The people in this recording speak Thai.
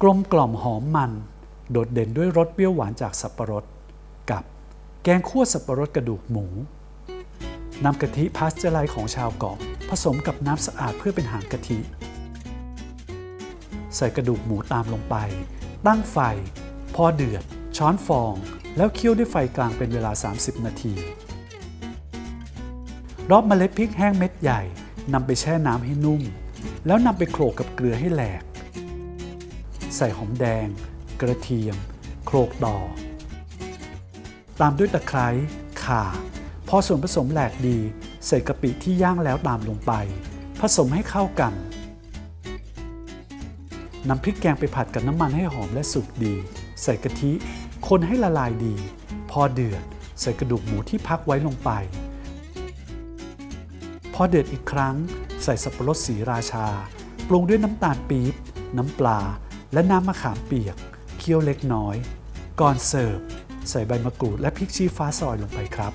กลมกล่อมหอมมัน โดดเด่นด้วยรสเปรี้ยวหวานจากสับปะรด กับแกงคั่วสับปะรดกระดูกหมูนำกะทิพาสเจอร์ไลของชาวเกาะผสมกับน้ำสะอาดเพื่อเป็นหางกะทิ ใส่กระดูกหมูตามลงไป ตั้งไฟ พอเดือด ช้อนฟอง แล้วเคี่ยวด้วยไฟกลางเป็นเวลา 30 นาที รอบเมล็ดพริกแห้งเม็ดใหญ่นำไปแช่น้ำให้นุ่ม แล้วนำไปโขลกกับเกลือให้แหลก ใส่หอมแดง กระเทียมโขลกต่อตามด้วยตะไคร้ข่า พอส่วนผสมแหลกดี ใส่กะปิที่ย่างแล้วตามลงไป ผสมให้เข้ากันนำพริกแกงไปผัดกับน้ำมันให้หอมและสุกดี ใส่กะทิ คนให้ละลายดี พอเดือด ใส่กระดูกหมูที่พักไว้ลงไป พอเดือดอีกครั้ง ใส่สับปะรดสีราชา ปรุงด้วยน้ำตาลปี๊บ น้ำปลา และน้ำมะขามเปียก เคี่ยวเล็กน้อย ก่อนเสิร์ฟ ใส่ใบมะกรูดและพริกชี้ฟ้าซอยลงไปครับ